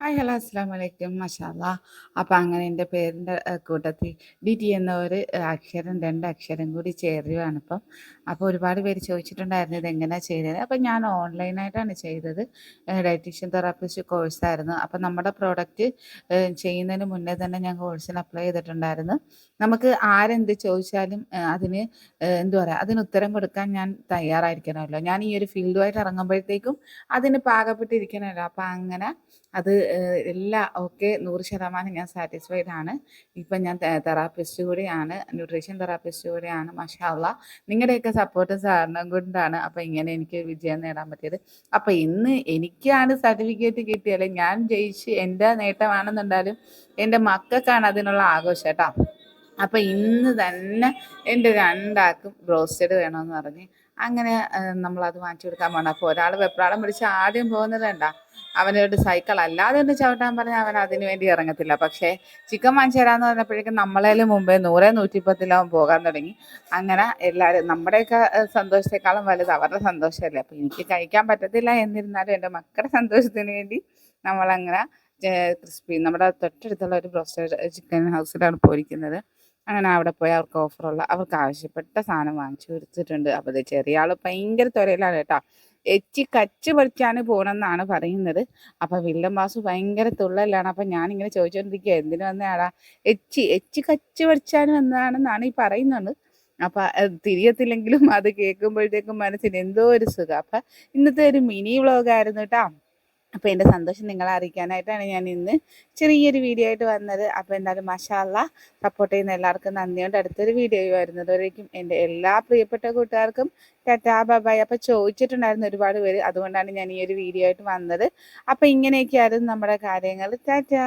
Hi hello അസ്സാം വലൈക്കും മഷാല്ല അപ്പം അങ്ങനെ എന്റെ പേരിന്റെ കൂട്ടത്തിൽ ഡി ടി എന്ന ഒരു അക്ഷരം രണ്ട് അക്ഷരം കൂടി ചേരുകയാണ് ഇപ്പം. അപ്പോൾ ഒരുപാട് പേര് ചോദിച്ചിട്ടുണ്ടായിരുന്നു ഇതെങ്ങനെയാണ് ചെയ്തത്. അപ്പം ഞാൻ ഓൺലൈനായിട്ടാണ് ചെയ്തത്. ഡയറ്റീഷ്യൻ തെറാപ്പിസ്റ്റ് കോഴ്സായിരുന്നു. അപ്പം നമ്മുടെ പ്രോഡക്റ്റ് ചെയ്യുന്നതിന് മുന്നേ തന്നെ ഞാൻ കോഴ്സിന് അപ്ലൈ ചെയ്തിട്ടുണ്ടായിരുന്നു. നമുക്ക് ആരെന്ത് ചോദിച്ചാലും അതിന് എന്താ പറയുക അതിന് ഉത്തരം കൊടുക്കാൻ ഞാൻ തയ്യാറായിരിക്കണമല്ലോ. ഞാൻ ഈ ഒരു ഫീൽഡുമായിട്ട് ഇറങ്ങുമ്പോഴത്തേക്കും അതിന് പാകപ്പെട്ടിരിക്കണമല്ലോ. അപ്പം അങ്ങനെ അത് എല്ലാം ഓക്കെ നൂറ് ശതമാനം ഞാൻ സാറ്റിസ്ഫൈഡ് ആണ്. ഇപ്പം ഞാൻ തെറാപ്പിസ്റ്റ് കൂടിയാണ് ന്യൂട്രീഷൻ തെറാപ്പിസ്റ്റ് കൂടിയാണ് മഷാള്ള നിങ്ങളുടെയൊക്കെ സപ്പോർട്ട് സാറിനെ കൊണ്ടാണ് അപ്പം ഇങ്ങനെ എനിക്ക് വിജയം നേടാൻ പറ്റിയത്. അപ്പം ഇന്ന് എനിക്കാണ് സർട്ടിഫിക്കറ്റ് കിട്ടിയാലും ഞാൻ ജയിച്ച് എന്റെ നേട്ടമാണെന്നുണ്ടാലും എന്റെ മക്കൾക്കാണ് അതിനുള്ള ആഘോഷം കേട്ടോ. അപ്പം ഇന്ന് തന്നെ എന്റെ രണ്ടാക്കും ബ്രോസ്റ്റഡ് വേണമെന്ന് പറഞ്ഞ് അങ്ങനെ നമ്മളത് വാങ്ങിച്ചു കൊടുക്കാൻ പോകണം അപ്പോൾ ഒരാൾ വെപ്രാളം പിടിച്ച് ആദ്യം പോകുന്നത് വേണ്ട അവനോട് സൈക്കിൾ അല്ലാതെ ഒന്ന് ചവിട്ടാൻ പറഞ്ഞാൽ അവൻ അതിനു വേണ്ടി ഇറങ്ങത്തില്ല. പക്ഷേ ചിക്കൻ വാങ്ങിച്ചു തരാമെന്ന് പറഞ്ഞപ്പോഴേക്കും നമ്മളേലും മുമ്പേ നൂറേ നൂറ്റിപ്പത്തിലാവും പോകാൻ തുടങ്ങി. അങ്ങനെ എല്ലാവരും നമ്മുടെയൊക്കെ സന്തോഷത്തെക്കാളും വലുത് അവരുടെ സന്തോഷമല്ലേ? അപ്പോൾ എനിക്ക് കഴിക്കാൻ പറ്റത്തില്ല എന്നിരുന്നാലും എന്റെ മക്കളുടെ സന്തോഷത്തിന് വേണ്ടി നമ്മളങ്ങനെ ക്രിസ്പി നമ്മുടെ തൊട്ടടുത്തുള്ള ഒരു ബ്രോസ്റ്റഡ് ചിക്കൻ ഹൗസിലാണ് പോയിരിക്കുന്നത്. അങ്ങനെ അവിടെ പോയി അവർക്ക് ഓഫറുള്ള അവർക്ക് ആവശ്യപ്പെട്ട സാധനം വാങ്ങിച്ചു കൊടുത്തിട്ടുണ്ട്. അപ്പോൾ ചെറിയ ആൾ ഭയങ്കര തുരയിലാണ് കേട്ടോ. എച്ചി കച്ച് പഠിച്ചാണ് പോകണമെന്നാണ് പറയുന്നത്. അപ്പം വില്ലൻ ബാസു ഭയങ്കര തുള്ളലാണ് അപ്പം ഞാനിങ്ങനെ ചോദിച്ചുകൊണ്ടിരിക്കുക എന്തിനു വന്നയാളാ എച്ചി എച്ചി കച്ച് പഠിച്ചാൻ വന്നതാണെന്നാണ് ഈ പറയുന്നത്. അപ്പം തിരിയത്തില്ലെങ്കിലും അത് കേൾക്കുമ്പോഴത്തേക്കും മനസ്സിന് എന്തോ ഒരു സുഖം. അപ്പം ഇന്നത്തെ ഒരു മിനി വ്ളോഗായിരുന്നു കേട്ടോ. അപ്പോൾ എന്റെ സന്തോഷം നിങ്ങളെ അറിയിക്കാനായിട്ടാണ് ഞാൻ ഇന്ന് ചെറിയൊരു വീഡിയോ ആയിട്ട് വന്നത്. അപ്പോൾ എന്തായാലും മഷാല്ല സപ്പോർട്ട് ചെയ്യുന്ന എല്ലാവർക്കും നന്ദിയുണ്ട്. അടുത്തൊരു വീഡിയോ വരുന്നതുവരേക്കും എന്റെ എല്ലാ പ്രിയപ്പെട്ട കൂട്ടുകാർക്കും ടാറ്റാ ബബായ്. അപ്പോൾ ചോദിച്ചിട്ടുണ്ടായിരുന്നു ഒരുപാട് പേര്. അതുകൊണ്ടാണ് ഞാൻ ഈ ഒരു വീഡിയോ ആയിട്ട് വന്നത്. അപ്പോൾ ഇങ്ങനെയൊക്കെയായിരുന്നു നമ്മുടെ കാര്യങ്ങൾ. ടാറ്റാ!